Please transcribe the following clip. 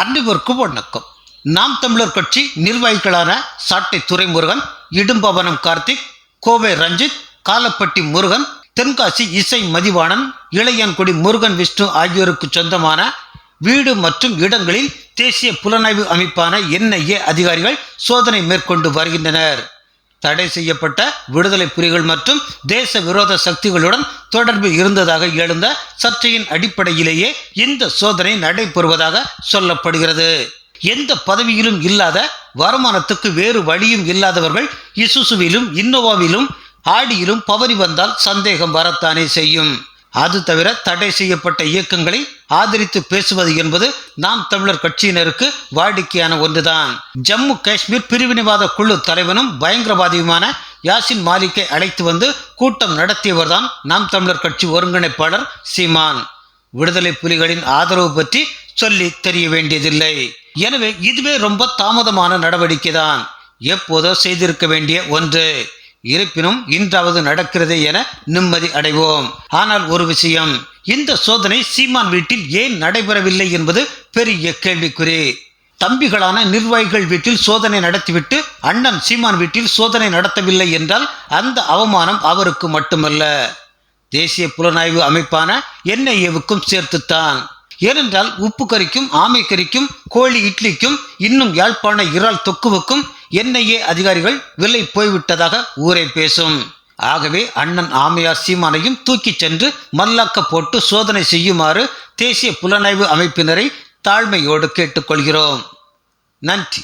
அனைவருக்கும் வணக்கம் நாம் தமிழர் கட்சி நிர்வாகிகளான சாட்டை துரைமுருகன் இடும்பவனம் கார்த்திக் கோவை ரஞ்சித் காலப்பட்டி முருகன் தென்காசி இசை மதிவாணன் இளையன்குடி முருகன் விஷ்ணு ஆகியோருக்கு சொந்தமான வீடு மற்றும் இடங்களில் தேசிய புலனாய்வு அமைப்பான என்ஐஏ அதிகாரிகள் சோதனை மேற்கொண்டு வருகின்றனர். தடை செய்யப்பட்ட விடுதலை புலிகள் மற்றும் தேச விரோத சக்திகளுடன் தொடர்பு இருந்ததாக எழுந்த சர்ச்சையின் அடிப்படையிலேயே இந்த சோதனை நடைபெறுவதாக சொல்லப்படுகிறது. எந்த பதவியிலும் இல்லாத வருமானத்துக்கு வேறு வழியும் இல்லாதவர்கள் இசுசுவிலும் இன்னோவாவிலும் ஆடியிலும் பவரி வந்தால் சந்தேகம் வரத்தானே செய்யும். அது தவிர தடை செய்யப்பட்ட இயக்கங்களை ஆதரித்து பேசுவது என்பது நாம் தமிழர் கட்சியினருக்கு வாடிக்கையான ஒன்றுதான். ஜம்மு காஷ்மீர் பிரிவினைவாத குழு தலைவனும் பயங்கரவாதியுமான யாசின் மாலிக்கை அழைத்து வந்து கூட்டம் நடத்தியவர்தான் நாம் தமிழர் கட்சி ஒருங்கிணைப்பாளர் சீமான். விடுதலை புலிகளின் ஆதரவு பற்றி சொல்லி தெரிய வேண்டியதில்லை. எனவே இதுவே ரொம்ப தாமதமான நடவடிக்கை தான் எப்போதோ செய்திருக்க வேண்டிய ஒன்று. இருப்பினும் இன்றாவது நடக்கிறதே என நிம்மதி அடைவோம். ஆனால் ஒரு விஷயம் இந்த சோதனை சீமான் வீட்டில் ஏன் நடைபெறவில்லை என்பது பெரிய கேள்விக்குறி. தம்பிகளான நிர்வாகிகள் வீட்டில் சோதனை நடத்திவிட்டு அண்ணன் சீமான் வீட்டில் சோதனை நடத்தவில்லை என்றால் அந்த அவமானம் அவருக்கு மட்டுமல்ல. தேசிய புலனாய்வு அமைப்பான என்ஐஏவுக்கும் சேர்த்துத்தான். ஏனென்றால் உப்பு கறிக்கும் ஆமை கறிக்கும் கோழி இட்லிக்கும் இன்னும் யாழ்ப்பாண இறால் தொக்குவுக்கும் என்ஐஏ அதிகாரிகள் விலை போய்விட்டதாக ஊரே பேசும். ஆகவே அண்ணன் ஆமையார் சீமானையும் தூக்கிச் சென்று மல்லாக்க போட்டு சோதனை செய்யுமாறு தேசிய புலனாய்வு அமைப்பினரை தாழ்மையோடு கேட்டுக்கொள்கிறோம். நன்றி.